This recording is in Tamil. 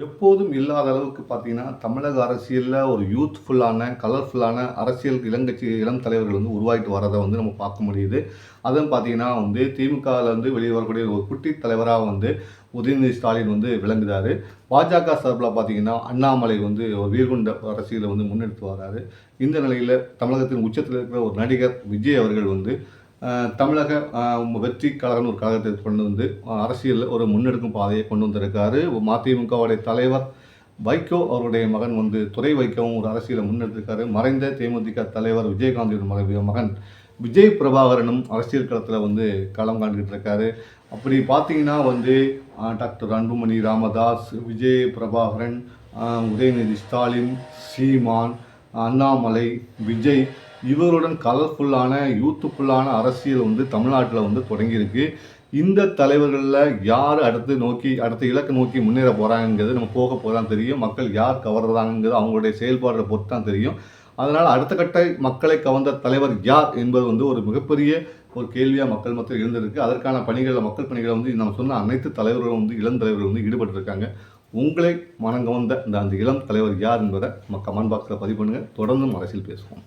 எப்போதும் இல்லாத அளவுக்கு பார்த்தீங்கன்னா, தமிழக அரசியலில் ஒரு யூத்ஃபுல்லான, கலர்ஃபுல்லான அரசியல் இளங்கட்சி இளம் தலைவர்கள் வந்து உருவாகிட்டு வரதை வந்து நம்ம பார்க்க முடியுது. அதுவும் பார்த்தீங்கன்னா வந்து திமுகவிலேருந்து வெளியே வரக்கூடிய ஒரு குட்டி தலைவராக வந்து உதயநிதி ஸ்டாலின் வந்து விளங்குகிறாரு பாஜக சார்பில் பார்த்தீங்கன்னா, அண்ணாமலை வந்து ஒரு அரசியலை வந்து முன்னெடுத்து வராரு. இந்த நிலையில் தமிழகத்தின் உச்சத்தில் இருக்கிற ஒரு நடிகர் விஜய் அவர்கள் வந்து தமிழக வெற்றி கழகம்னு ஒரு கழகத்தை கொண்டு வந்து அரசியலில் ஒரு முன்னெடுக்கும் பாதையை கொண்டு வந்திருக்காரு. மதிமுகவுடைய தலைவர் வைகோ அவருடைய மகன் வந்து துறை வைக்கவும் ஒரு அரசியலை முன்னெடுத்திருக்காரு. மறைந்த தேமுதிக தலைவர் விஜயகாந்தியோட மக மகன் விஜய் பிரபாகரனும் அரசியல் களத்தில் வந்து களம் காண்டுகிட்டு இருக்காரு. அப்படி பார்த்தீங்கன்னா வந்து டாக்டர் அன்புமணி ராமதாஸ், விஜய் பிரபாகரன், உதயநிதி ஸ்டாலின், சீமான், அண்ணாமலை, விஜய் இவருடன் கலர்ஃபுல்லான, யூத்துஃபுல்லான அரசியல் வந்து தமிழ்நாட்டில் வந்து தொடங்கியிருக்கு. இந்த தலைவர்களில் யார் அடுத்து நோக்கி அடுத்த இலக்கு நோக்கி முன்னேற போகிறாங்கிறது நம்ம போக போக தெரியும். மக்கள் யார் கவர்றாங்கங்கிறது அவங்களுடைய செயல்பாடுகளை பொறுத்து தான் தெரியும். அதனால் அடுத்த கட்ட மக்களை கவர்ந்த தலைவர் யார் என்பது வந்து ஒரு மிகப்பெரிய ஒரு கேள்வியாக மக்கள் மத்தியில் எழுந்திருக்கு. அதற்கான பணிகளில் மக்கள் பணிகளை வந்து நம்ம சொன்ன அனைத்து தலைவர்களும் வந்து இளம் தலைவர்கள் வந்து ஈடுபட்டிருக்காங்க உங்களை மனங்கவர்ந்த இந்த அந்த இளம் தலைவர் யார் என்பதை நம்ம கமெண்ட் பாக்ஸில் பதிவு பண்ணுங்கள் தொடர்ந்தும் அரசியல் பேசுவோம்.